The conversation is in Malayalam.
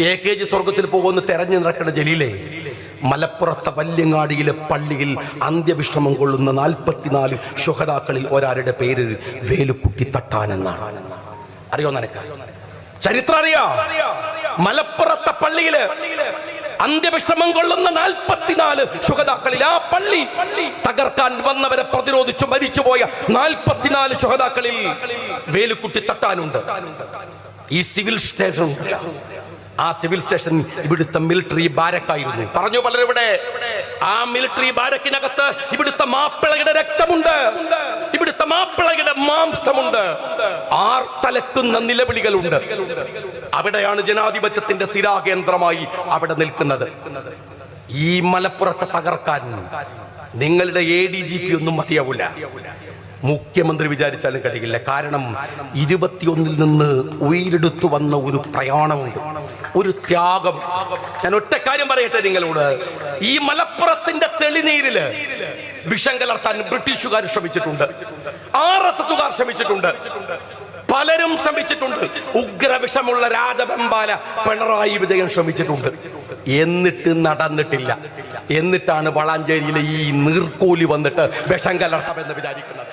എ കെ ജി സ്വർഗത്തിൽ പോകുമെന്ന് തെരഞ്ഞു നടക്കുന്ന ജലീലെ മലപ്പുറത്തെ വല്യങ്ങാടിയിലെ പള്ളിയിൽ അന്ത്യവിശ്രമം കൊള്ളുന്ന നാൽപ്പത്തിനാല് ശുഹതാക്കളിൽ ഒരാളുടെ പേര് വേലുക്കുട്ടി തട്ടാൻ എന്നാണ് അറിയോ നിനക്ക്? ചരിത്രം അറിയാ. മലപ്പുറത്തെ പള്ളിയിൽ അന്ത്യവിശ്രമം കൊള്ളുന്ന നാൽപ്പത്തിനാല് ശുഹതാക്കളിൽ ആ പള്ളി തകർക്കാൻ വന്നവരെ പ്രതിരോധിച്ചു മരിച്ചുപോയ നാൽപ്പത്തിനാല് ശുഹതാക്കളിൽ വേലുക്കുട്ടി തട്ടാനുണ്ട്. ഈ സിവിൽ സ്റ്റേഷൻ ആ സിവിൽ സ്റ്റേഷൻ ഇവിടുത്തെ മിലിറ്ററി ബാരക്കായിരുന്നു. പറഞ്ഞു പലരും ഇവിടെ ആ മിലിറ്ററി ബാരക്കിനകത്ത് ഇവിടുത്തെ മാപ്പിളയുടെ രക്തമുണ്ട്. ഇവിടുത്തെ മാപ്പിളയുടെ മാംസമുണ്ട്. ആർത്തലക്കുന്ന നിലവിളികളുണ്ട്. അവിടെയാണ് ജനാധിപത്യത്തിന്റെ സ്ഥിരാകേന്ദ്രമായി അവിടെ നിൽക്കുന്നത്. ഈ മലപ്പുറത്തെ തകർക്കാൻ നിങ്ങളുടെ എ ഡി ജി പി ഒന്നും മതിയാവില്ല മുഖ്യമന്ത്രി വിചാരിച്ചാലും കഴിയില്ല. കാരണം ഇരുപത്തിയൊന്നിൽ നിന്ന് ഉയരെടുത്തു വന്ന ഒരു പ്രയാണമുണ്ട്. ഒരു ത്യാഗം. ഞാൻ ഒറ്റ കാര്യം പറയട്ടെ നിങ്ങളോട്. ഈ മലപ്പുറത്തിന്റെ തെളിനീരിൽ വിഷം കലർത്താൻ ബ്രിട്ടീഷുകാർ ശ്രമിച്ചിട്ടുണ്ട്. ആർ എസ് എസുകാർ ശ്രമിച്ചിട്ടുണ്ട്. പലരും ശ്രമിച്ചിട്ടുണ്ട്. ഉഗ്ര വിഷമുള്ള രാജബെമ്പാല പിണറായി വിജയൻ ശ്രമിച്ചിട്ടുണ്ട്. എന്നിട്ട് നടന്നിട്ടില്ല. എന്നിട്ടാണ് വളാഞ്ചേരിയിലെ ഈ നീർക്കോലി വന്നിട്ട് വിഷം കലർത്താമെന്ന് വിചാരിക്കുന്നത്.